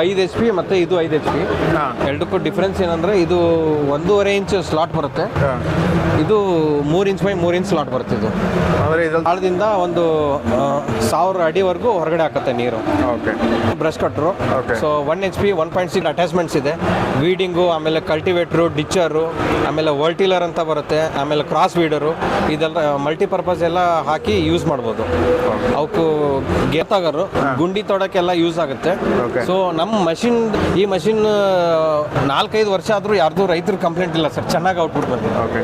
ಐದು H P ಮತ್ತೆ ಇದು ಐದು ಎಚ್ ಪಿ ಎರಡಕ್ಕೂ ಡಿಫ್ರೆನ್ಸ್ ಏನಂದ್ರೆ ಇದು ಒಂದೂವರೆ ಇಂಚ್ ಸ್ಲಾಟ್ ಬರುತ್ತೆ. ಇದು ಮೂರ್ ಇಂಚ್ ಬೈ ಮೂರ್ ಇಂಚ್ ಸ್ಲಾಟ್ ಬರುತ್ತೆ ಇದು. ಆಳದಿಂದ ಒಂದು ಸಾವಿರ ಅಡಿವರೆಗೂ ಹೊರಗಡೆ ಹಾಕುತ್ತೆ ನೀರು. Brush cutter. So one H P one point six attachments ಇದೆ. ವೀಡಿಂಗು ಆಮೇಲೆ ಕಲ್ಟಿವೇಟ್ರು ಡಿಚ್ಚರು ಆಮೇಲೆ ವರ್ಟಿಲರ್ ಅಂತ ಬರುತ್ತೆ. ಆಮೇಲೆ ಕ್ರಾಸ್ ವೀಡರು ಇದೆಲ್ಲ ಮಲ್ಟಿಪರ್ಪಸ್ ಎಲ್ಲ ಹಾಕಿ ಯೂಸ್ ಮಾಡ್ಬೋದು. ಅವಕ್ಕೂ ಗೇತಾಗರು ಗುಂಡಿ ತೊಡಕ್ಕೆಲ್ಲ ಯೂಸ್ ಆಗುತ್ತೆ. ಸೊ ನಮ್ಮ ಮಷಿನ್ ಈ ಮಷಿನ್ ನಾಲ್ಕೈದು ವರ್ಷ ಆದರೂ ಯಾರ್ದು ರೈತರ ಕಂಪ್ಲೇಂಟ್ ಇಲ್ಲ ಸರ್. ಚೆನ್ನಾಗಿ ಔಟ್ಪುಟ್ ಬಂದಿದೆ. ಓಕೆ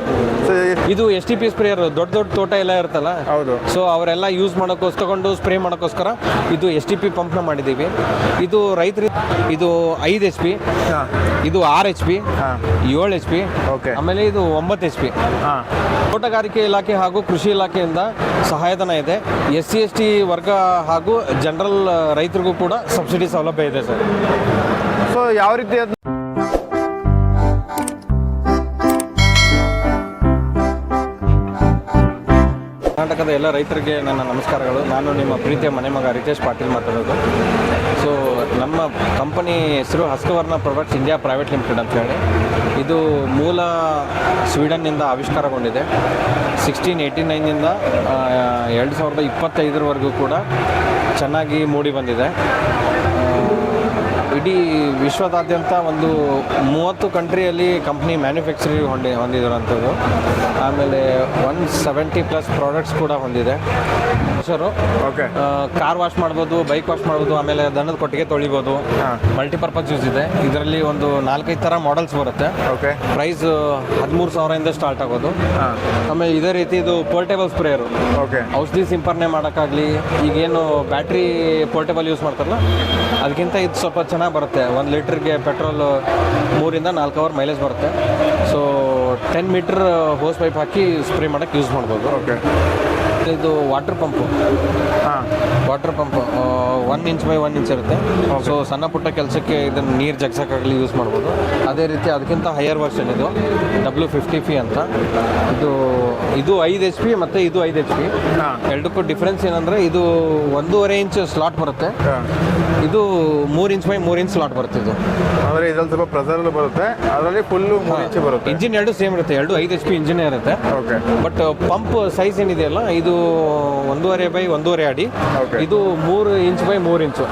ಇದು ಎಸ್ ಟಿ ಪಿ ಸ್ಪ್ರೇಯರ್ ದೊಡ್ಡ ದೊಡ್ಡ ತೋಟ ಎಲ್ಲ ಇರುತ್ತಲ್ಲ? ಹೌದು. ಸೊ ಅವರೆಲ್ಲ ಯೂಸ್ ಮಾಡೋಕ್ಕೋಸ್ ತಗೊಂಡು ಸ್ಪ್ರೇ ಮಾಡೋಕ್ಕೋಸ್ಕರ ಇದು ಎಸ್ ಟಿ ಪಿ ಪಂಪ್ನ ಮಾಡಿದ್ದೀವಿ. ಇದು ರೈತರಿ ಇದು ಐದು ಎಚ್ ಪಿ ಇದು ಆರು ಎಚ್ ಪಿ ಏಳು ಎಚ್ ಪಿ ಓಕೆ ಆಮೇಲೆ ಇದು ಒಂಬತ್ತು ಎಚ್ ಪಿ ತೋಟಗಾರಿಕೆ ಇಲಾಖೆ ಹಾಗೂ ಕೃಷಿ ಇಲಾಖೆಯಿಂದ ಸಹಾಯಧನ ಇದೆ. ಎಸ್ ಸಿ ಎಸ್ ಟಿ ವರ್ಗ ಹಾಗೂ ಜನರಲ್ ರೈತರಿಗೂ ಕೂಡ ಸಬ್ಸಿಡಿ ಸೌಲಭ್ಯ ಇದೆ ಸರ್. ಸೊ ಯಾವ ರೀತಿ ಅದು ಕರ್ನಾಟಕದ ಎಲ್ಲ ರೈತರಿಗೆ ನನ್ನ ನಮಸ್ಕಾರಗಳು. ನಾನು ನಿಮ್ಮ ಪ್ರೀತಿಯ ಮನೆ ಮಗ ರಿತೇಶ್ ಪಾಟೀಲ್ ಮಾತಾಡೋದು. ಸೊ ನಮ್ಮ ಕಂಪನಿ ಹೆಸರು Husqvarna products India private limited ಅಂತ ಹೇಳಿ. ಇದು ಮೂಲ ಸ್ವೀಡನ್ನಿಂದ ಆವಿಷ್ಕಾರಗೊಂಡಿದೆ. ಸಿಕ್ಸ್ಟೀನ್ ಏಯ್ಟಿ ನೈನಿಂದ ಎರಡು ಸಾವಿರದ ಇಪ್ಪತ್ತೈದರವರೆಗೂ ಕೂಡ ಚೆನ್ನಾಗಿ ಮೂಡಿ ಬಂದಿದೆ. ಇಡೀ ವಿಶ್ವದಾದ್ಯಂತ ಒಂದು ಮೂವತ್ತು ಕಂಟ್ರಿಯಲ್ಲಿ ಕಂಪ್ನಿ ಮ್ಯಾನುಫ್ಯಾಕ್ಚರಿಂಗ್ ಹೊಂದಿ ಹೊಂದಿರೋಂಥದ್ದು ಆಮೇಲೆ ಒನ್ ಸೆವೆಂಟಿ ಪ್ಲಸ್ ಪ್ರಾಡಕ್ಟ್ಸ್ ಕೂಡ ಹೊಂದಿದೆ. Sir okay. ಕಾರ್ ವಾಶ್ ಮಾಡ್ಬೋದು ಬೈಕ್ ವಾಶ್ ಮಾಡ್ಬೋದು ಆಮೇಲೆ ದನದ ಕೊಟ್ಟಿಗೆ ತೊಳಿಬೋದು. ಮಲ್ಟಿಪರ್ಪಸ್ ಯೂಸ್ ಇದೆ. ಇದರಲ್ಲಿ ಒಂದು ನಾಲ್ಕೈದು ಥರ ಮಾಡೆಲ್ಸ್ ಬರುತ್ತೆ. ಓಕೆ. ಪ್ರೈಸ್ ಹದಿಮೂರು ಸಾವಿರದಿಂದ ಸ್ಟಾರ್ಟ್ ಆಗೋದು. ಆಮೇಲೆ ಇದೇ ರೀತಿ ಇದು ಪೋರ್ಟೇಬಲ್ ಸ್ಪ್ರೇಯರು. ಓಕೆ. ಔಷಧಿ ಸಿಂಪರಣೆ ಮಾಡೋಕ್ಕಾಗಲಿ ಈಗೇನು ಬ್ಯಾಟ್ರಿ ಪೋರ್ಟೇಬಲ್ ಯೂಸ್ ಮಾಡ್ತಾರಲ್ಲ ಅದಕ್ಕಿಂತ ಇದು ಸ್ವಲ್ಪ ಚೆನ್ನಾಗಿ ಬರುತ್ತೆ. ಒಂದು ಲೀಟ್ರಿಗೆ ಪೆಟ್ರೋಲು ಮೂರಿಂದ ನಾಲ್ಕು ಅವರ್ ಮೈಲೇಜ್ ಬರುತ್ತೆ. So ten metre hose pipe ಹಾಕಿ ಸ್ಪ್ರೇ ಮಾಡೋಕ್ಕೆ ಯೂಸ್ ಮಾಡ್ಬೋದು. ಓಕೆ ಇದು ವಾಟರ್ ಪಂಪು ಹಾಂ. Water pump one inch by one inch ಇರುತ್ತೆ. ಸೊ ಸಣ್ಣ ಪುಟ್ಟ ಕೆಲಸಕ್ಕೆ ಇದನ್ನು ನೀರು ಜಗ್ಸಕ್ಕಾಗಲಿ ಯೂಸ್ ಮಾಡ್ಬೋದು. ಅದೇ ರೀತಿ ಅದಕ್ಕಿಂತ ಹೈಯರ್ ವರ್ಷನ್ ಇದು. ಡಬ್ಲ್ಯೂ ಫಿಫ್ಟಿ ಫಿ ಅಂತ. ಇದು ಇದು ಐದು ಎಚ್ ಪಿ ಮತ್ತು ಇದು ಐದು ಎಚ್ ಪಿ ಹಾಂ. ಎರಡಕ್ಕೂ ಡಿಫ್ರೆನ್ಸ್ ಏನಂದರೆ ಇದು ಒಂದೂವರೆ ಇಂಚ್ ಸ್ಲಾಟ್ ಬರುತ್ತೆ. ಇದು ಮೂರು ಇಂಚ್ ಬೈ ಮೂರು ಇಂಚ್ ಸ್ಲಾಟ್ ಬರುತ್ತೆ ಇದು. ಅಂದರೆ ಇದ್ರಲ್ಲಿ ಸ್ವಲ್ಪ ಪ್ರೆಸರ್ ಬರುತ್ತೆ ಅದರಲ್ಲಿ ಫುಲ್ಲು ಮೂರು ಇಂಚು ಬರುತ್ತೆ. ಇಂಜಿನ್ ಎರಡು ಸೇಮ್ ಇರುತ್ತೆ ಎರಡು ಐದು ಎಚ್ ಪಿ ಇಂಜಿನ್ ಇರುತ್ತೆ. ಓಕೆ ಬಟ್ ಪಂಪ್ ಸೈಜ್ ಏನಿದೆಯಲ್ಲ ಇದು ಒಂದೂವರೆ ಬೈ ಒಂದೂವರೆ ಅಡಿ. ಇದು ಮೂರು ಇಂಚ್ ಬೈ ಮೂರು ಇಂಚು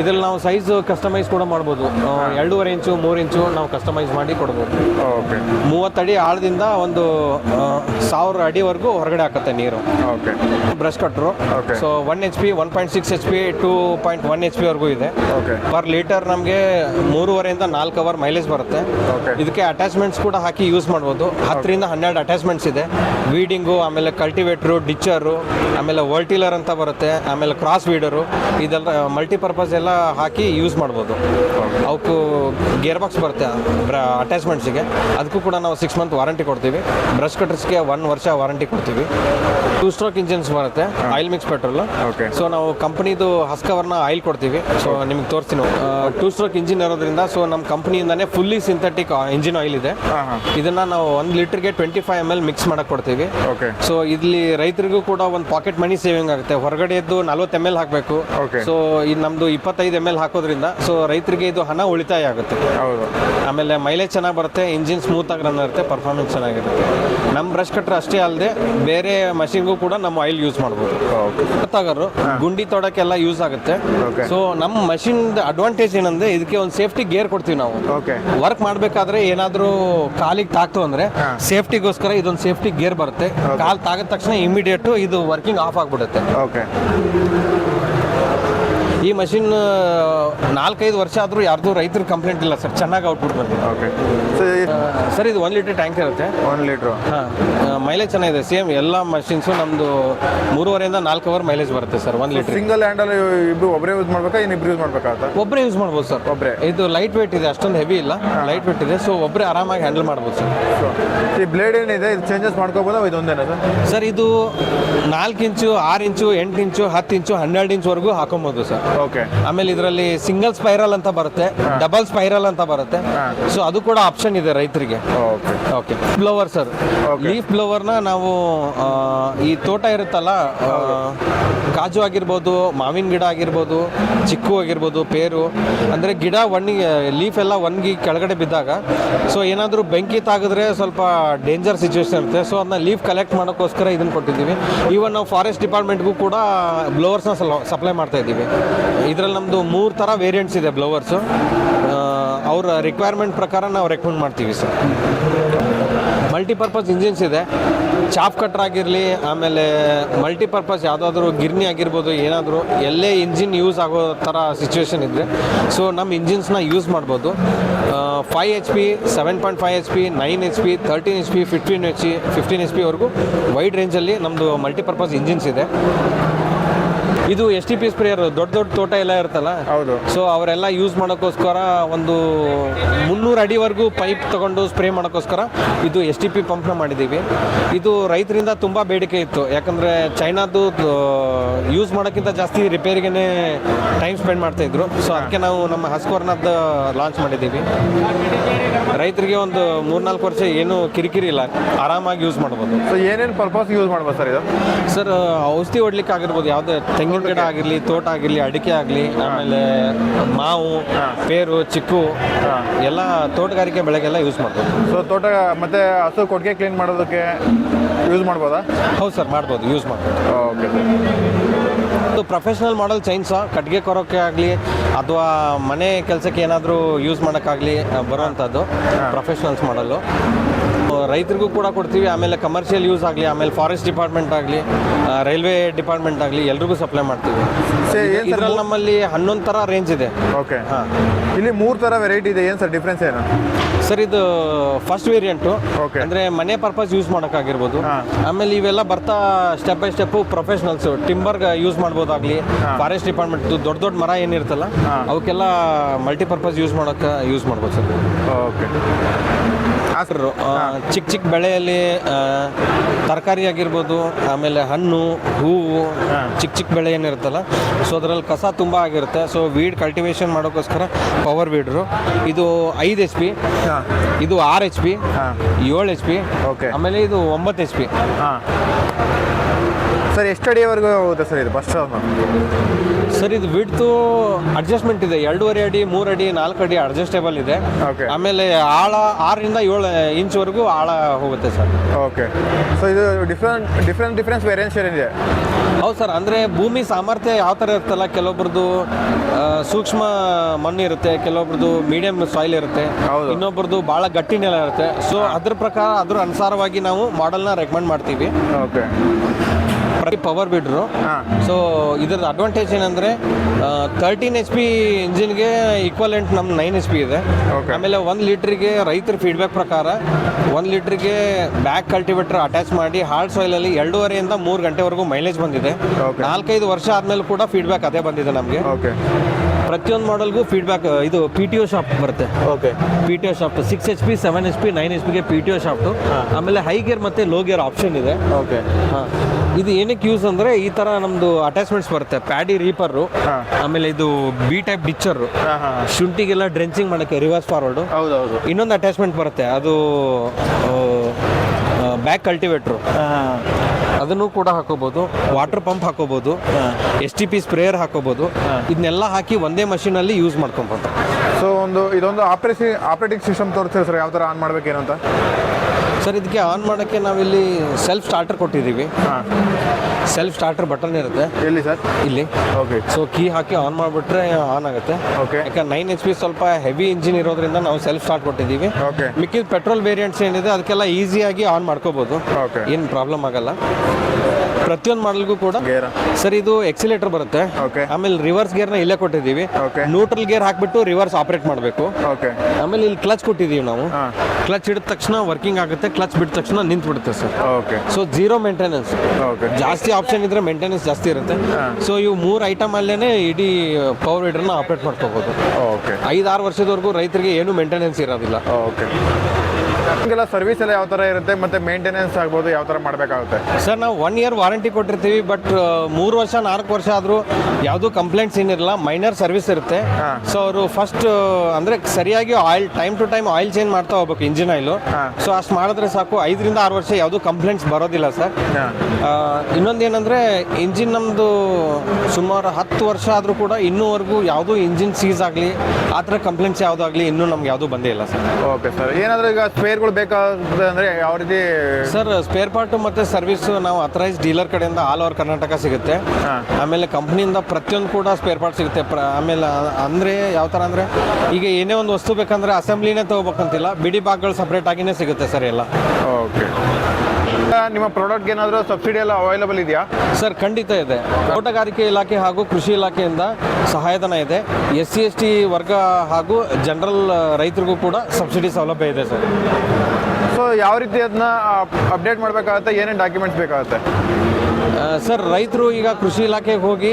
ಇದ್ರಲ್ಲಿ ನಾವು ಸೈಜ್ ಕಸ್ಟಮೈಸ್ ಕೂಡ ಮಾಡ್ಬೋದು. ಆ, ಎರಡೂವರೆ ಇಂಚು ಮೂರು ಇಂಚು ನಾವು ಕಸ್ಟಮೈಸ್ ಮಾಡಿ ಕೊಡಬಹುದು ಓಕೆ ಮೂವತ್ತಡಿ ಆಳದಿಂದ ಒಂದು ಸಾವಿರ ಅಡಿವರೆಗೂ ಹೊರಗಡೆ ಹಾಕುತ್ತೆ ನೀರು. Okay brush cutter. Okay. So one H P one point six H P two point one H P ವರೆಗೂ ಇದೆ. ಓಕೆ ಪರ್ ಲೀಟರ್ ನಮಗೆ ಮೂರುವರೆಯಿಂದ ನಾಲ್ಕು ಅವರ್ ಮೈಲೇಜ್ ಬರುತ್ತೆ. ಇದಕ್ಕೆ ಅಟ್ಯಾಚ್ಮೆಂಟ್ಸ್ ಕೂಡ ಹಾಕಿ ಯೂಸ್ ಮಾಡ್ಬೋದು. ಹತ್ತರಿಂದ ಹನ್ನೆರಡು ಅಟ್ಯಾಚ್ಮೆಂಟ್ಸ್ ಇದೆ. ವೀಡಿಂಗು ಆಮೇಲೆ ಕಲ್ಟಿವೇಟ್ರು ಡಿಚ್ಚರು ಆಮೇಲೆ ವರ್ಟಿಲರ್ ಅಂತ ಬರುತ್ತೆ. ಆಮೇಲೆ ಕ್ರಾಸ್ ವೀಡರು ಇದೆಲ್ಲ ಮಲ್ಟಿಪರ್ಪಸ್ ಎಲ್ಲ ಹಾಕಿ ಯೂಸ್ ಮಾಡ್ಬೋದು. ಅವಕ್ಕೂ ಗೇರ್ ಬಾಕ್ಸ್ ಬರುತ್ತೆ ಅಟ್ಯಾಚ್ಮೆಂಟ್ಸಿಗೆ ಅದಕ್ಕೂ ಕೂಡ ನಾವು ಸಿಕ್ಸ್ ಮಂತ್ ವಾರಂಟಿ ಕೊಡ್ತೀವಿ. ಬ್ರಷ್ ಕಟರ್ಸ್ಗೆ ಒನ್ ವರ್ಷ ವಾರಂಟಿ ಕೊಡ್ತೀವಿ. ಟೂ ಸ್ಟ್ರೋಕ್ ಇಂಜಿನ್ಸ್ ಬರುತ್ತೆ oil mix petrol okay so ನಾವು ಕಂಪ್ನಿದು ಹಸ್ಕವರ್ನ ಆಯಿಲ್ ಕೊಡ್ತೀವಿ. ಸೊ ನಿಮ್ಗೆ ತೋರಿಸ್ತೀನಿ. ಟೂ ಸ್ಟ್ರೋಕ್ ಇಂಜಿನ್ ಇರೋದ್ರಿಂದ ಸೊ ನಮ್ಮ ಕಂಪ್ನಿಯಿಂದನೇ ಫುಲ್ಲಿ ಸಿಂಥೆಟಿಕ್ ಇಂಜಿನ್ ಆಯಿಲ್ ಇದೆ. ಇದನ್ನ ನಾವು ಒಂದು ಲೀಟರ್ಗೆ twenty five M L mix ಮಾಡಕ್ಕೆ ಕೊಡ್ತೀವಿ. ಓಕೆ ಸೊ ಇಲ್ಲಿ ರೈತರಿಗೂ ಕೂಡ ಒಂದು ಪಾಕೆಟ್ ಮನಿ ಸೇವಿಂಗ್ ಆಗುತ್ತೆ. ಹೊರಗಡೆದ್ದು ನಲ್ವತ್ತು ಎಂ ಎಲ್ ಹಾಕಬೇಕು. ಓಕೆ ಸೊ ಇದು ನಮ್ಮದು ಇಪ್ಪತ್ತೈದು ಎಂ ಎಲ್ ಹಾಕೋದ್ರಿಂದ ಸೊ ರೈತರಿಗೆ ಇದು ಹಣ ಉಳಿತಾಯ ಆಗುತ್ತೆ. ಹೌದು. ಆಮೇಲೆ ಮೈಲೇಜ್ ಚೆನ್ನಾಗಿ ಬರುತ್ತೆ ಇಂಜಿನ್ ಸ್ಮೂತ್ ಆಗಿ ರನ್ ಇರುತ್ತೆ ಪರ್ಫಾರ್ಮೆನ್ಸ್ ಚೆನ್ನಾಗಿರುತ್ತೆ. ನಮ್ಮ ಬ್ರಷ್ ಕಟ್ರ್ ಅಷ್ಟೇ ಅಲ್ಲದೆ ಬೇರೆ ಮಷಿನ್ಗೂ ಕೂಡ ನಮ್ಮ ಆಯಿಲ್ ಯೂಸ್ ಮಾಡ್ಬೋದು. ಗೊತ್ತಾಗರು ಗುಂಡಿ ತೊಡಕ್ಕೆಲ್ಲ ಯೂಸ್ ಆಗುತ್ತೆ. ಸೊ ನಮ್ಮ ಮಷಿನ್ ಅಡ್ವಾಂಟೇಜ್ ಏನಂದ್ರೆ ಇದಕ್ಕೆ ಒಂದು ಸೇಫ್ಟಿ ಗೇರ್ ಕೊಡ್ತೀವಿ ನಾವು. ಓಕೆ ವರ್ಕ್ ಮಾಡಬೇಕಾದ್ರೆ ಏನಾದರೂ ಕಾಲಿಗೆ ತಾಕ್ತು ಅಂದ್ರೆ. ಸೇಫ್ಟಿಗೋಸ್ಕರ ಇದೊಂದು ಸೇಫ್ಟಿ ಗೇರ್ ಬರುತ್ತೆ. ಕಾಲ್ ತಾಗದ ತಕ್ಷಣ ಇಮಿಡಿಯೇಟ್ ಇದು ವರ್ಕಿಂಗ್ ಆಫ್ ಆಗ್ಬಿಡುತ್ತೆ. ಓಕೆ ಈ ಮಷಿನ್ ನಾಲ್ಕೈದು ವರ್ಷ ಆದರೂ ಯಾರ್ದು ರೈತರ ಕಂಪ್ಲೇಂಟ್ ಇಲ್ಲ ಸರ್. ಚೆನ್ನಾಗಿ ಔಟ್ಪುಟ್ ಬಂದಿದೆ. ಓಕೆ ಸರ್ ಇದು ಒನ್ ಲೀಟರ್ ಟ್ಯಾಂಕ್ ಇರುತ್ತೆ. ಒನ್ ಲೀಟ್ರು ಹಾಂ ಮೈಲೇಜ್ ಚೆನ್ನಾಗಿದೆ. ಸೇಮ್ ಎಲ್ಲ ಮಷಿನ್ಸು ನಮ್ಮದು ಮೂರುವರೆಯಿಂದ ನಾಲ್ಕು ಅವರ್ ಮೈಲೇಜ್ ಬರುತ್ತೆ sir one litre single handle ಇಬ್ಬರು ಒಬ್ಬರೇ ಯೂಸ್ ಮಾಡ್ಬೇಕಾ ಇನ್ನು ಇಬ್ರು ಯೂಸ್ ಮಾಡ್ಬೇಕಾಗತ್ತಾ ಒಬ್ಬರೇ ಯೂಸ್ ಮಾಡ್ಬೋದು ಸರ್. ಒಬ್ಬರೇ ಇದು ಲೈಟ್ ವೇಟ್ ಇದೆ ಅಷ್ಟೊಂದು ಹೆವಿ ಇಲ್ಲ. ಲೈಟ್ ವೇಟ್ ಇದೆ ಸೊ ಒಬ್ಬರೇ ಆರಾಮಾಗಿ ಹ್ಯಾಂಡಲ್ ಮಾಡ್ಬೋದು ಸರ್. ಈ ಬ್ಲೇಡ್ ಏನಿದೆ ಇದು ಚೇಂಜಸ್ ಮಾಡ್ಕೋಬೋದಾ ಇದೊಂದೇನಾ ಸರ್? ಸರ್ ಇದು ನಾಲ್ಕು ಇಂಚು ಆರು ಇಂಚು ಎಂಟು ಇಂಚು ಹತ್ತು ಇಂಚು ಹನ್ನೆರಡು ಇಂಚ್ವರೆಗೂ ಹಾಕೊಬೋದು ಸರ್. ಓಕೆ ಆಮೇಲೆ ಇದರಲ್ಲಿ ಸಿಂಗಲ್ ಸ್ಪೈರಲ್ ಅಂತ ಬರುತ್ತೆ ಡಬಲ್ ಸ್ಪೈರಲ್ ಅಂತ ಬರುತ್ತೆ. ಸೊ ಅದು ಕೂಡ ಆಪ್ಷನ್ ಇದೆ ರೈತರಿಗೆ. Okay okay blower sir leaf ಫ್ಲವರ್ನ ನಾವು ಆ, ಈ ತೋಟ ಇರುತ್ತಲ್ಲ ಆ, ಕಾಜು ಆಗಿರ್ಬೋದು ಮಾವಿನ ಗಿಡ ಆಗಿರ್ಬೋದು ಚಿಕ್ಕು ಆಗಿರ್ಬೋದು ಪೇರು ಅಂದರೆ ಗಿಡ ಒಣಗಿ ಲೀಫ್ ಎಲ್ಲ ಒಣಗಿ ಕೆಳಗಡೆ ಬಿದ್ದಾಗ ಸೊ ಏನಾದರೂ ಬೆಂಕಿ ತಾಗಿದ್ರೆ ಸ್ವಲ್ಪ ಡೇಂಜರ್ ಸಿಚುವೇಶನ್ ಇರುತ್ತೆ. ಸೊ ಅದನ್ನ ಲೀಫ್ ಕಲೆಕ್ಟ್ ಮಾಡೋಕ್ಕೋಸ್ಕರ ಇದನ್ನು ಕೊಟ್ಟಿದ್ದೀವಿ. ಈವನ್ ನಾವು ಫಾರೆಸ್ಟ್ ಡಿಪಾರ್ಟ್ಮೆಂಟ್ಗೂ ಕೂಡ ಬ್ಲೋವರ್ಸ್ನ ಸಪ್ಲೈ ಮಾಡ್ತಾ ಇದ್ದೀವಿ. ಇದರಲ್ಲಿ ನಮ್ಮದು ಮೂರು ಥರ ವೇರಿಯಂಟ್ಸ್ ಇದೆ ಬ್ಲೋವರ್ಸು ಅವರ ರಿಕ್ವೈರ್ಮೆಂಟ್ ಪ್ರಕಾರ ನಾವು ರೆಕಮೆಂಡ್ ಮಾಡ್ತೀವಿ ಸರ್ ಮಲ್ಟಿಪರ್ಪಸ್ ಇಂಜಿನ್ಸ್ ಇದೆ. ಚಾಪ್ ಕಟ್ರ್ ಆಗಿರಲಿ, ಆಮೇಲೆ ಮಲ್ಟಿಪರ್ಪಸ್ ಯಾವುದಾದ್ರೂ ಗಿರ್ನಿ ಆಗಿರ್ಬೋದು, ಏನಾದರೂ, ಎಲ್ಲೇ ಇಂಜಿನ್ ಯೂಸ್ ಆಗೋ ಥರ ಸಿಚುವೇಶನ್ ಇದ್ದರೆ ಸೊ ನಮ್ಮ ಇಂಜಿನ್ಸ್ನ ಯೂಸ್ ಮಾಡ್ಬೋದು. Five H P seven point five H P nine H P thirteen H P fifteen H P fifteen H ಪಿವರೆಗೂ wide ರೇಂಜಲ್ಲಿ ನಮ್ಮದು ಮಲ್ಟಿಪರ್ಪಸ್ ಇಂಜಿನ್ಸ್ ಇದೆ. ಇದು ಎಸ್ ಟಿ ಪಿ ಸ್ಪ್ರೇಯರ್ ದೊಡ್ಡ ದೊಡ್ಡ ತೋಟ ಎಲ್ಲ ಇರುತ್ತಲ್ಲ? ಹೌದು. ಸೊ ಅವರೆಲ್ಲ ಯೂಸ್ ಮಾಡೋಕ್ಕೋಸ್ಕರ ಒಂದು ಮುನ್ನೂರು ಅಡಿವರೆಗೂ ಪೈಪ್ ತಗೊಂಡು ಸ್ಪ್ರೇ ಮಾಡೋಕ್ಕೋಸ್ಕರ ಇದು ಎಸ್ ಟಿ ಪಿ ಪಂಪ್ನ ಮಾಡಿದ್ದೀವಿ. ಇದು ರೈತರಿಂದ ತುಂಬ ಬೇಡಿಕೆ ಇತ್ತು. ಯಾಕಂದರೆ ಚೈನಾದು ಯೂಸ್ ಮಾಡೋಕ್ಕಿಂತ ಜಾಸ್ತಿ ರಿಪೇರಿಗೆ ಟೈಮ್ ಸ್ಪೆಂಡ್ ಮಾಡ್ತಾಯಿದ್ರು ಸೊ ಅದಕ್ಕೆ ನಾವು ನಮ್ಮ ಹಸ್ಕೋರ್ನದ್ದು ಲಾಂಚ್ ಮಾಡಿದ್ದೀವಿ. ರೈತರಿಗೆ ಒಂದು ಮೂರ್ನಾಲ್ಕು ವರ್ಷ ಏನು ಕಿರಿಕಿರಿ ಇಲ್ಲ. ಆರಾಮಾಗಿ ಯೂಸ್ ಮಾಡ್ಬೋದು. ಸೊ ಏನೇನು ಪರ್ಪಸ್ ಯೂಸ್ ಮಾಡ್ಬೋದು ಸರ್ ಇದು? ಸರ್ ಔಷಧಿ ಹೊಡ್ಲಿಕ್ಕೆ ಆಗಿರ್ಬೋದು ಯಾವುದೇ ತೆಂಗಿನ ಗಿಡ ಆಗಿರಲಿ ತೋಟ ಆಗಿರಲಿ ಅಡಿಕೆ ಆಗಲಿ ಆಮೇಲೆ ಮಾವು ಪೇರು ಚಿಕ್ಕು ಎಲ್ಲ ತೋಟಗಾರಿಕೆ ಬೆಳೆಗೆಲ್ಲ ಯೂಸ್ ಮಾಡ್ಬೋದು. ಸೊ ತೋಟ ಮತ್ತೆ ಹಸು ಕೊಡುಗೆ ಕ್ಲೀನ್ ಮಾಡೋದಕ್ಕೆ ಯೂಸ್ ಮಾಡ್ಬೋದಾ? ಹೌದು ಸರ್ ಮಾಡ್ಬೋದು ಯೂಸ್ ಮಾಡ್ಬೋದು. ಓಕೆ ಇದು ಪ್ರೊಫೆಷ್ನಲ್ ಮಾಡಲ್ ಚೈನ್ಸ ಕಟ್ಟಿಗೆ ಕೊರೋಕೆ ಆಗಲಿ ಅಥವಾ ಮನೆ ಕೆಲಸಕ್ಕೆ ಏನಾದರೂ ಯೂಸ್ ಮಾಡೋಕ್ಕಾಗಲಿ ಬರುವಂಥದ್ದು ಪ್ರೊಫೆಷ್ನಲ್ಸ್ ಮಾಡಲು ರೈತರಿಗೂ ಕೂಡ ಕೊಡ್ತೀವಿ ಆಮೇಲೆ ಕಮರ್ಷಿಯಲ್ ಯೂಸ್ ಆಗಲಿ ಆಮೇಲೆ ಫಾರೆಸ್ಟ್ ಡಿಪಾರ್ಟ್ಮೆಂಟ್ ಆಗಲಿ ರೈಲ್ವೆ ಡಿಪಾರ್ಟ್ಮೆಂಟ್ ಆಗಲಿ ಎಲ್ರಿಗೂ ಸಪ್ಲೈ ಮಾಡ್ತೀವಿ. ಇದರಲ್ಲಿ ನಮ್ಮಲ್ಲಿ ಹನ್ನೊಂದು ಥರ ರೇಂಜ್ ಇದೆ. ಓಕೆ. ಹಾಂ. ಇಲ್ಲಿ ಮೂರು ಥರ ವೆರೈಟಿ ಇದೆ ಏನು ಸರ್ ಡಿಫ್ರೆನ್ಸ್ ಏನು? ಸರ್ ಇದು ಫಸ್ಟ್ ವೇರಿಯಂಟು ಓಕೆ. ಅಂದರೆ ಮನೆ ಪರ್ಪಸ್ ಯೂಸ್ ಮಾಡೋಕ್ಕಾಗಿರ್ಬೋದು ಆಮೇಲೆ ಇವೆಲ್ಲ ಬರ್ತಾ step by step professionals timber use ಮಾಡ್ಬೋದಾಗಲಿ forest department ದೊಡ್ಡ ದೊಡ್ಡ ಮರ ಏನಿರ್ತಲ್ಲ. ಅವಕ್ಕೆಲ್ಲ ಮಲ್ಟಿಪರ್ಪಸ್ ಯೂಸ್ ಮಾಡೋಕ್ಕೆ ಯೂಸ್ ಮಾಡ್ಬೋದು ಸರ್. ಓಕೆ. ಸರ್ ಚಿಕ್ಕ ಚಿಕ್ಕ ಬೆಳೆಯಲ್ಲಿ ತರಕಾರಿ ಆಗಿರ್ಬೋದು ಆಮೇಲೆ ಹಣ್ಣು ಹೂವು ಚಿಕ್ಕ ಚಿಕ್ಕ ಬೆಳೆ ಏನಿರುತ್ತಲ್ಲ ಸೊ ಅದರಲ್ಲಿ ಕಸ ತುಂಬ ಆಗಿರುತ್ತೆ. ಸೊ ವೀಡ್ ಕಲ್ಟಿವೇಶನ್ ಮಾಡೋಕ್ಕೋಸ್ಕರ ಪವರ್ ವೀಡ್ರು ಇದು ಐದು ಎಚ್ ಪಿ ಹಾಂ. ಇದು ಆರು ಎಚ್ ಪಿ ಹಾಂ. ಏಳು ಎಚ್ ಪಿ ಓಕೆ ಆಮೇಲೆ ಇದು ಒಂಬತ್ತು ಎಚ್ ಪಿ ಹಾಂ. ಸರ್ ಎಷ್ಟು ಅಡಿಯವರೆಗೂ ಹೋಗುತ್ತೆ ಸರ್ ಇದು ಫಸ್ಟ್ ಸರ್ ಇದು ವಿಡ್ತು ಅಡ್ಜಸ್ಟ್ಮೆಂಟ್ ಇದೆ. ಎರಡೂವರೆ ಅಡಿ ಮೂರು ಅಡಿ ನಾಲ್ಕು ಅಡಿ ಅಡ್ಜಸ್ಟೇಬಲ್ ಇದೆ. ಓಕೆ ಆಮೇಲೆ ಆಳ ಆರರಿಂದ ಏಳು ಇಂಚ್ವರೆಗೂ ಆಳ ಹೋಗುತ್ತೆ ಸರ್. ಓಕೆ ಸೊ ಇದು ಡಿಫ್ರೆಂಟ್ ಡಿಫ್ರೆಂಟ್ ಡಿಫ್ರೆನ್ಸ್ ವೇರಿಯನ್ಸ್ ಏನಿದೆ ಹೌದು ಸರ್ ಅಂದರೆ ಭೂಮಿ ಸಾಮರ್ಥ್ಯ ಯಾವ ಥರ ಇರುತ್ತಲ್ಲ? ಕೆಲವೊಬ್ರದ್ದು ಸೂಕ್ಷ್ಮ ಮಣ್ಣು ಇರುತ್ತೆ ಕೆಲವೊಬ್ರದ್ದು ಮೀಡಿಯಂ ಸಾಯಿಲ್ ಇರುತ್ತೆ. ಇನ್ನೊಬ್ರದ್ದು ಭಾಳ ಗಟ್ಟಿ ನೆಲ ಇರುತ್ತೆ. ಸೊ ಅದ್ರ ಪ್ರಕಾರ ಅದ್ರ ಅನುಸಾರವಾಗಿ ನಾವು ಮಾಡೆಲ್ನ ರೆಕಮೆಂಡ್ ಮಾಡ್ತೀವಿ. ಓಕೆ ಪ್ರತಿ ಪವರ್ ಬಿಡ್ರು ಸೊ ಇದ್ರದ್ದು ಅಡ್ವಾಂಟೇಜ್ ಏನಂದ್ರೆ ತರ್ಟೀನ್ ಎಚ್ ಪಿ ಇಂಜಿನ್ಗೆ ಈಕ್ವಲೆಂಟ್ ನಮ್ಮ ನೈನ್ ಎಚ್ ಪಿ ಇದೆ. ಆಮೇಲೆ ಒಂದು ಲೀಟ್ರಿಗೆ ರೈತರ ಫೀಡ್ಬ್ಯಾಕ್ ಪ್ರಕಾರ ಒಂದು ಲೀಟ್ರಿಗೆ ಬ್ಯಾಕ್ ಕಲ್ಟಿವೇಟರ್ ಅಟ್ಯಾಚ್ ಮಾಡಿ ಹಾರ್ಡ್ ಸಾಯಿಲಲ್ಲಿ ಎರಡೂವರೆಯಿಂದ ಮೂರು ಗಂಟೆವರೆಗೂ ಮೈಲೇಜ್ ಬಂದಿದೆ. ನಾಲ್ಕೈದು ವರ್ಷ ಆದಮೇಲೆ ಕೂಡ ಫೀಡ್ಬ್ಯಾಕ್ ಅದೇ ಬಂದಿದೆ ನಮಗೆ. ಓಕೆ ಪ್ರತಿಯೊಂದು ಮಾಡೆಲ್ಗೂ ಫೀಡ್ಬ್ಯಾಕ್ ಇದು ಪಿ ಟಿ ಒ ಶಾಪ್ ಬರುತ್ತೆ. Okay P T O shaft six H P seven H P nine H ಪಿಗೆ ಪಿ ಟಿ ಒ ಶಾಫ್ಟು ಆಮೇಲೆ ಹೈ ಗೇರ್ ಮತ್ತು ಲೋ ಗೇರ್ ಆಪ್ಷನ್ ಇದೆ. ಓಕೆ ಹಾಂ. ಇದು ಏನಕ್ಕೆ ಯೂಸ್ ಅಂದರೆ ಈ ಥರ ನಮ್ಮದು ಅಟ್ಯಾಚ್ಮೆಂಟ್ಸ್ ಬರುತ್ತೆ. Paddy reaper. ಆಮೇಲೆ ಇದು ಬಿ ಟೈಪ್ ಡಿಚ್ಚರು ಶುಂಠಿಗೆಲ್ಲ ಡ್ರೆಂಚಿಂಗ್ ಮಾಡೋಕ್ಕೆ ರಿವರ್ಸ್ ಫಾರ್ವರ್ಡು ಹೌದು ಇನ್ನೊಂದು ಅಟ್ಯಾಚ್ಮೆಂಟ್ ಬರುತ್ತೆ. ಅದು ಬ್ಯಾಕ್ ಕಲ್ಟಿವೇಟ್ರು ಅದನ್ನು ಕೂಡ ಹಾಕೋಬಹುದು ವಾಟರ್ ಪಂಪ್ ಹಾಕೋಬಹುದು ಎಸ್ ಟಿ ಪಿ ಸ್ಪ್ರೇಯರ್ ಹಾಕೋಬಹುದು ಇದನ್ನೆಲ್ಲ ಹಾಕಿ ಒಂದೇ ಮಷೀನಲ್ಲಿ ಯೂಸ್ ಮಾಡ್ಕೊಬೋದು. ಸೊ ಒಂದು ಇದೊಂದು ಆಪರೇಷನ್ ಆಪರೇಟಿಂಗ್ ಸಿಸ್ಟಮ್ ತೋರಿಸ್ತೀವಿ ಸರ್? ಯಾವ ಥರ ಆನ್ ಮಾಡಬೇಕೇನು ಅಂತ? ಸರ್ ಇದಕ್ಕೆ ಆನ್ ಮಾಡೋಕ್ಕೆ ನಾವಿಲ್ಲಿ ಸೆಲ್ಫ್ ಸ್ಟಾರ್ಟರ್ ಕೊಟ್ಟಿದ್ದೀವಿ. ಹಾಂ. ಸೆಲ್ಫ್ ಸ್ಟಾರ್ಟರ್ ಬಟನ್ ಇರುತ್ತೆ. ಎಲ್ಲಿ ಸರ್? ಇಲ್ಲಿ. ಓಕೆ. ಸೊ ಕೀ ಹಾಕಿ ಆನ್ ಮಾಡಿಬಿಟ್ರೆ ಆನ್ ಆಗುತ್ತೆ. ಓಕೆ. ಯಾಕಂದ್ರೆ ನೈನ್ ಎಚ್ ಪಿ ಸ್ವಲ್ಪ ಹೆವಿ ಇಂಜಿನ್ ಇರೋದ್ರಿಂದ ನಾವು ಸೆಲ್ಫ್ ಸ್ಟಾರ್ಟ್ ಕೊಟ್ಟಿದ್ದೀವಿ. ಓಕೆ. ಮಿಕ್ಕಿದ ಪೆಟ್ರೋಲ್ ವೇರಿಯಂಟ್ಸ್ ಏನಿದೆ ಅದಕ್ಕೆಲ್ಲ ಈಸಿಯಾಗಿ ಆನ್ ಮಾಡ್ಕೋಬೋದು. ಓಕೆ. ಏನು ಪ್ರಾಬ್ಲಮ್ ಆಗಲ್ಲ. ಪ್ರತಿಯೊಂದು ಮಾಡಲ್ಗೂ ಕೂಡ ಸರ್ ಇದು ಎಕ್ಸಿಲೇಟರ್ ಬರುತ್ತೆ. ಆಮೇಲೆ ರಿವರ್ಸ್ ಗೇರ್ನ ಇಲ್ಲೇ ಕೊಟ್ಟಿದ್ದೀವಿ. ನ್ಯೂಟ್ರಲ್ ಗೇರ್ ಹಾಕ್ಬಿಟ್ಟು ರಿವರ್ಸ್ ಆಪರೇಟ್ ಮಾಡಬೇಕು. ಓಕೆ ಆಮೇಲೆ ಇಲ್ಲಿ ಕ್ಲಚ್ ಕೊಟ್ಟಿದ್ದೀವಿ ನಾವು. ಕ್ಲಚ್ ಹಿಡಿದ ತಕ್ಷಣ ವರ್ಕಿಂಗ್ ಆಗುತ್ತೆ ಕ್ಲಚ್ ಬಿಟ್ಟ ತಕ್ಷಣ ನಿಂತು ಬಿಡುತ್ತೆ sir. Okay so zero maintenance okay ಜಾಸ್ತಿ ಆಪ್ಷನ್ ಇದ್ರೆ ಮೇಂಟೆನೆನ್ಸ್ ಜಾಸ್ತಿ ಇರುತ್ತೆ. ಸೊ ಇವು ಮೂರು ಐಟಮ್ ಅಲ್ಲೇ ಇಡೀ ಪವರ್ ವೀಡರ್ನ ಆಪರೇಟ್ ಮಾಡ್ಕೋಬಹುದು ಓಕೆ ಐದಾರು ವರ್ಷದವರೆಗೂ ರೈತರಿಗೆ ಏನು ಮೇಂಟೆನೆನ್ಸ್ ಇರೋದಿಲ್ಲ. ಓಕೆ ನಿಮಗೆಲ್ಲ ಸರ್ವಿಸ್ ಎಲ್ಲ ಯಾವ ಥರ ಇರುತ್ತೆ ಮತ್ತು ಮೇಂಟೆನೆನ್ಸ್ ಆಗ್ಬೋದು ಯಾವ ಥರ ಮಾಡಬೇಕಾಗುತ್ತೆ? ಸರ್ ನಾವು ಒನ್ ಇಯರ್ ವಾರಂಟಿ ಕೊಟ್ಟಿರ್ತೀವಿ ಬಟ್ ಮೂರು ವರ್ಷ ನಾಲ್ಕು ವರ್ಷ ಆದರೂ ಯಾವುದೂ ಕಂಪ್ಲೇಂಟ್ಸ್ ಏನಿರಲ್ಲ ಮೈನರ್ ಸರ್ವಿಸ್ ಇರುತ್ತೆ. ಸೊ ಅವರು ಫಸ್ಟ್ ಅಂದರೆ ಸರಿಯಾಗಿ oil time to time oil change ಮಾಡ್ತಾ ಹೋಗ್ಬೇಕು ಇಂಜಿನ್ ಆಯಿಲು. ಸೊ ಅಷ್ಟು ಮಾಡಿದ್ರೆ ಸಾಕು ಐದರಿಂದ ಆರು ವರ್ಷ ಯಾವುದೂ ಕಂಪ್ಲೇಂಟ್ಸ್ ಬರೋದಿಲ್ಲ ಸರ್. ಇನ್ನೊಂದು ಏನಂದರೆ ಇಂಜಿನ್ ನಮ್ಮದು ಸುಮಾರು ಹತ್ತು ವರ್ಷ ಆದರೂ ಕೂಡ ಇನ್ನೂವರೆಗೂ ಯಾವುದೂ ಇಂಜಿನ್ ಸೀಸ್ ಆಗಲಿ ಆ ಥರ ಕಂಪ್ಲೇಂಟ್ಸ್ ಯಾವುದಾಗಲಿ ಇನ್ನೂ ನಮ್ಗೆ ಯಾವುದೂ ಬಂದೇ ಇಲ್ಲ ಸರ್. ಓಕೆ ಸರ್ ಏನಾದರೂ ಈಗ ಸ್ಪೇರ್ಗಳು ಬೇಕಾದ ಅಂದರೆ ಯಾವ ರೀತಿ ಸರ್ ಸ್ಪೇರ್ ಪಾರ್ಟು ಮತ್ತು ಸರ್ವಿಸ್ ನಾವು ಅಥರೈಸ್ ಡೀಲರ್ ಕಡೆಯಿಂದ ಆಲ್ ಓವರ್ ಕರ್ನಾಟಕ ಸಿಗುತ್ತೆ. ಆಮೇಲೆ ಕಂಪ್ನಿಯಿಂದ ಪ್ರತಿಯೊಂದು ಕೂಡ ಸ್ಪೇರ್ ಪಾರ್ಟ್ ಸಿಗುತ್ತೆ. ಪ್ರ ಆಮೇಲೆ ಅಂದರೆ ಯಾವ ಥರ ಅಂದರೆ ಈಗ ಏನೇ ಒಂದು ವಸ್ತು ಬೇಕಂದರೆ ಅಸೆಂಬ್ಲಿನೇ ತೊಗೋಬೇಕಂತಿಲ್ಲ ಬಿಡಿ ಭಾಗಗಳು ಸಪ್ರೇಟ್ ಆಗಿನೇ ಸಿಗುತ್ತೆ ಸರ್ ಎಲ್ಲ. ಓಕೆ ನಿಮ್ಮ ಪ್ರಾಡಕ್ಟ್ಗೆ ಏನಾದರೂ ಸಬ್ಸಿಡಿ ಎಲ್ಲ ಅವೈಲಬಲ್ ಇದೆಯಾ? ಸರ್ ಖಂಡಿತ ಇದೆ. ತೋಟಗಾರಿಕೆ ಇಲಾಖೆ ಹಾಗೂ ಕೃಷಿ ಇಲಾಖೆಯಿಂದ ಸಹಾಯಧನ ಇದೆ. ಎಸ್ ಸಿ ಎಸ್ ಟಿ ವರ್ಗ ಹಾಗೂ ಜನರಲ್ ರೈತರಿಗೂ ಕೂಡ ಸಬ್ಸಿಡಿ ಸೌಲಭ್ಯ ಇದೆ ಸರ್. ಸೊ ಯಾವ ರೀತಿ ಅದನ್ನ ಅಪ್ಡೇಟ್ ಮಾಡಬೇಕಾಗುತ್ತೆ? ಏನೇನು ಡಾಕ್ಯುಮೆಂಟ್ಸ್ ಬೇಕಾಗುತ್ತೆ? ಸರ್ ರೈತರು ಈಗ ಕೃಷಿ ಇಲಾಖೆಗೆ ಹೋಗಿ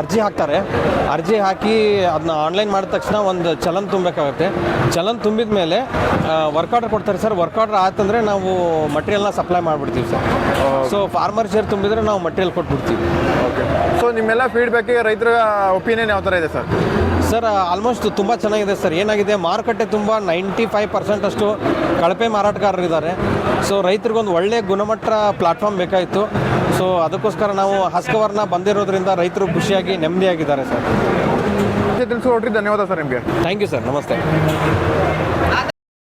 ಅರ್ಜಿ ಹಾಕ್ತಾರೆ. ಅರ್ಜಿ ಹಾಕಿ ಅದನ್ನ ಆನ್ಲೈನ್ ಮಾಡಿದ ತಕ್ಷಣ ಒಂದು ಚಲನ್ ತುಂಬಬೇಕಾಗುತ್ತೆ. ಚಲನ್ ತುಂಬಿದ ಮೇಲೆ ವರ್ಕ್ ಆರ್ಡರ್ ಕೊಡ್ತಾರೆ ಸರ್. ವರ್ಕ್ ಆರ್ಡರ್ ಆಯ್ತಂದ್ರೆ ನಾವು ಮಟೀರಿಯಲ್ನ ಸಪ್ಲೈ ಮಾಡಿಬಿಡ್ತೀವಿ ಸರ್. ಸೊ ಫಾರ್ಮರ್ ಶೇರ್ ತುಂಬಿದ್ರೆ ನಾವು ಮಟೀರಿಯಲ್ ಕೊಟ್ಬಿಡ್ತೀವಿ. ಓಕೆ. ಸೊ ನಿಮ್ಮೆಲ್ಲ ಫೀಡ್ಬ್ಯಾಕಿಗೆ ರೈತರ ಒಪಿನಿಯನ್ ಯಾವ ಥರ ಇದೆ ಸರ್ ಸರ್ ಆಲ್ಮೋಸ್ಟ್ ತುಂಬ ಚೆನ್ನಾಗಿದೆ ಸರ್ ಏನಾಗಿದೆ? ಮಾರುಕಟ್ಟೆ ತುಂಬ ನೈಂಟಿ ಫೈವ್ ಪರ್ಸೆಂಟಷ್ಟು ಕಳಪೆ ಮಾರಾಟಗಾರರಿದ್ದಾರೆ ಸೊ ರೈತರಿಗೊಂದು ಒಳ್ಳೆ ಗುಣಮಟ್ಟ ಪ್ಲಾಟ್ಫಾರ್ಮ್ ಬೇಕಾಯಿತು. ಸೊ ಅದಕ್ಕೋಸ್ಕರ ನಾವು ಹಸ್ಕವರ್ನ ಬಂದಿರೋದ್ರಿಂದ ರೈತರು ಖುಷಿಯಾಗಿ ನೆಮ್ಮದಿಯಾಗಿದ್ದಾರೆ ಸರ್ ತಿಳಿಸ್ಕೊಟ್ರಿ ಧನ್ಯವಾದ ಸರ್ ನಿಮಗೆ. ಥ್ಯಾಂಕ್ ಯು ಸರ್ ನಮಸ್ತೆ.